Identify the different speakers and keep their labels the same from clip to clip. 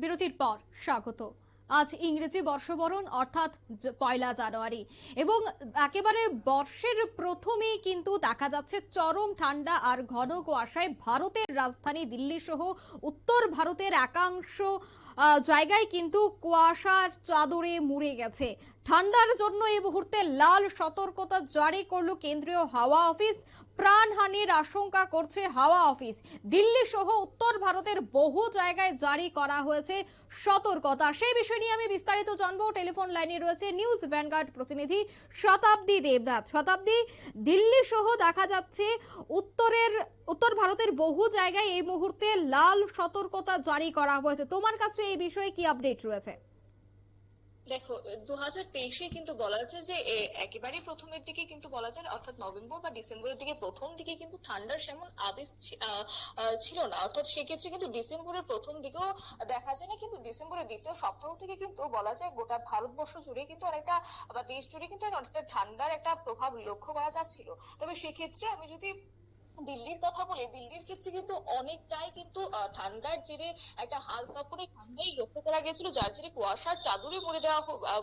Speaker 1: বিরতির পর স্বাগত। আজ ইংরেজি বর্ষবরণ, অর্থাৎ পয়লা জানুয়ারি। এবং একেবারে বর্ষের প্রথমেই কিন্তু দেখা যাচ্ছে চরম ঠান্ডা আর ঘন কুয়াশায় ভারতের রাজধানী দিল্লি সহ উত্তর ভারতের একাংশ জায়গায় কিন্তু কুয়াশার চাদরে মুড়ে গেছে। ঠান্ডার জন্য এই মুহূর্তে লাল সতর্কতা জারি করল কেন্দ্রীয় হাওয়া অফিস। প্রাণহানির আশঙ্কা করছে হাওয়া অফিস। দিল্লি সহ উত্তর ভারতের বহু জায়গায় জারি করা হয়েছে সতর্কতা। সেই বিষয় নিয়ে আমি বিস্তারিত জানব। টেলিফোন লাইনে রয়েছে নিউজ ভ্যানগার্ড প্রতিনিধি শতাব্দী দেবনাথ। শতাব্দী, দিল্লি সহ দেখা যাচ্ছে উত্তরের, উত্তর ভারতের বহু জায়গায় এই মুহূর্তে লাল সতর্কতা জারি করা হয়েছে। তোমার কাছে এই বিষয়ে কি আপডেট রয়েছে?
Speaker 2: দেখো দু হাজার তেইশে কিন্তু বলা যাচ্ছে যে একেবারে প্রথমের দিকে কিন্তু বলা যায় অর্থাৎ নভেম্বর বা ডিসেম্বরের দিকে প্রথম দিকে কিন্তু ঠান্ডার সেমন আবেশ ছিল না। অর্থাৎ সেক্ষেত্রে কিন্তু ডিসেম্বরের প্রথম দিকেও দেখা যায় না, কিন্তু ডিসেম্বরের দ্বিতীয় সপ্তাহ থেকে কিন্তু বলা যায় গোটা ভারতবর্ষ জুড়ে কিন্তু অনেকটা, বা দেশ জুড়ে কিন্তু অনেকটা ঠান্ডার একটা প্রভাব লক্ষ্য করা যাচ্ছিল। তবে সেক্ষেত্রে আমি যদি দিল্লির কথা বলি, দিল্লির ক্ষেত্রে কিন্তু অনেকটাই কিন্তু ঠান্ডার জেরে একটা হাড় কাঁপুনি ঠান্ডাই লক্ষ্য করা গেছিল যার জেরে কুয়াশার চাদরে মুড়ে দেওয়া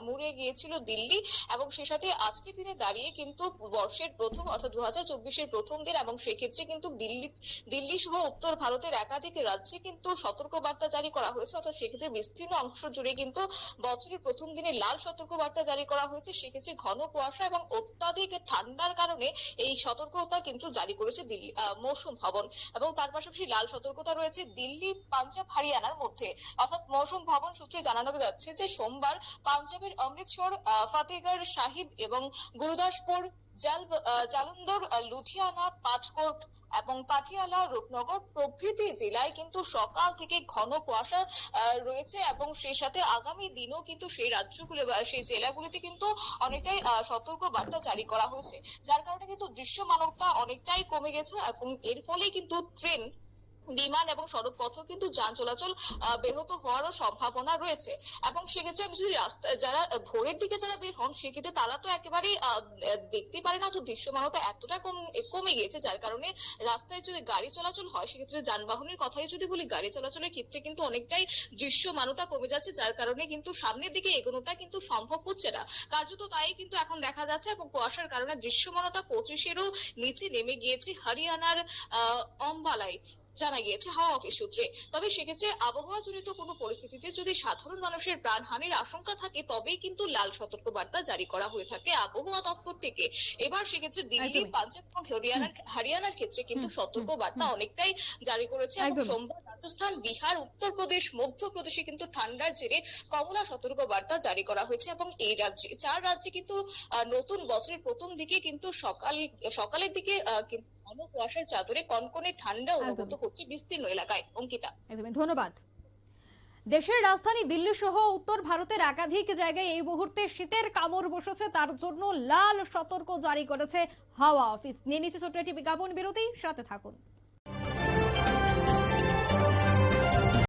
Speaker 2: মুড়ে গিয়েছিল দিল্লি এবং সে সাথে আজকের দিনে দাঁড়িয়ে কিন্তু বর্ষের প্রথম, অর্থাৎ দু হাজার চব্বিশের প্রথম দিন এবং সেক্ষেত্রে কিন্তু দিল্লি দিল্লি সহ উত্তর ভারতের একাধিক রাজ্যে কিন্তু সতর্ক বার্তা জারি করা হয়েছে, অর্থাৎ সেক্ষেত্রে বিস্তীর্ণ অংশ জুড়ে কিন্তু বছরের প্রথম দিনে লাল সতর্ক বার্তা জারি করা হয়েছে, সেক্ষেত্রে ঘন কুয়াশা এবং অত্যাধিক ঠান্ডার কারণে এই সতর্কতা কিন্তু জারি করেছে দিল্লি। মৌসুম ভবন এবং তার পাশাপাশি লাল সতর্কতা রয়েছে দিল্লি, পাঞ্জাব, হারিয়ানার মধ্যে। অর্থাৎ মৌসুম ভবন সূত্রে জানানো যাচ্ছে যে সোমবার পাঞ্জাবের অমৃতসর ফতেগড় সাহিব এবং গুরুদাসপুর জাল আহ, জালন্দর আহ, লুধিয়ানা পাঁচকোট এবং পাটিয়ালা রূপনগর প্রভৃতি জেলায় কিন্তু সকাল থেকে ঘন কুয়াশা রয়েছে এবং সেই সাথে আগামী দিনও কিন্তু সেই রাজ্যগুলো বা সেই জেলাগুলিতে কিন্তু অনেকটাই সতর্ক বার্তা জারি করা হয়েছে। যার কারণে কিন্তু দৃশ্যমানতা অনেকটাই কমে গেছে এবং এর ফলে কিন্তু ট্রেন বিমান এবং সড়ক পথও কিন্তু যান চলাচল ব্যাহত হওয়ারও সম্ভাবনা রয়েছে। এবং সেক্ষেত্রে আমি যদি রাস্তায় যারা ভোরের দিকে যারা বের হন, সেক্ষেত্রে তারা তো একেবারে দেখতে পারে না তো দৃশ্যমানতা এতটা কম, কমে গিয়েছে, যার কারণে রাস্তায় যদি গাড়ি চলাচল হয়, সেক্ষেত্রে যানবাহনের কথাই যদি বলি, গাড়ি চলাচলের ক্ষেত্রে কিন্তু অনেকটাই দৃশ্যমানতা কমে যাচ্ছে, যার কারণে কিন্তু সামনের দিকে এগোনোটা কিন্তু সম্ভব হচ্ছে না। কার্যত তাই কিন্তু এখন দেখা যাচ্ছে এবং কুয়াশার কারণে দৃশ্যমানতা পঁচিশেরও নিচে নেমে গিয়েছে, হরিয়ানার, আহ, অম্বালায়। জানা গিয়েছে হাওয়া অফিস সূত্রে। তবে সেক্ষেত্রে আবহাওয়া জনিত কোনো পরিস্থিতিতে যদি সাধারণ মানুষের প্রাণহানির আশঙ্কা থাকে তবেই কিন্তু লাল সতর্ক বার্তা জারি করা হয়ে থাকে আবহাওয়া দপ্তর থেকে। এবার সেক্ষেত্রে দিল্লি পাঞ্জাব এবং হরিয়ানার হরিয়ানার ক্ষেত্রে কিন্তু সতর্ক বার্তা অনেকটাই জারি করেছে এবং। সোমবার রাজস্থান বিহার উত্তরপ্রদেশ মধ্যপ্রদেশে কিন্তু ঠান্ডার জেরে কমলা সতর্ক বার্তা জারি করা হয়েছে এবং এই রাজ্যে চার রাজ্যে কিন্তু আহ, নতুন বছরের প্রথম দিকে কিন্তু সকাল সকালের দিকে ঘন কুয়াশার চাদরে কনকনে ঠান্ডা অনুভূত হচ্ছে বিস্তীর্ণ এলাকায়। অঙ্কিতা।
Speaker 1: একদমই ধন্যবাদ। দেশের রাজধানী দিল্লি সহ উত্তর ভারতের একাধিক জায়গায় এই মুহূর্তে শীতের কামড় বসেছে তার জন্য লাল সতর্ক জারি করেছে হাওয়া অফিস। নিয়ে নিচ্ছে ছোট্ট একটি বিজ্ঞাপন বিরতি সাথে থাকুন।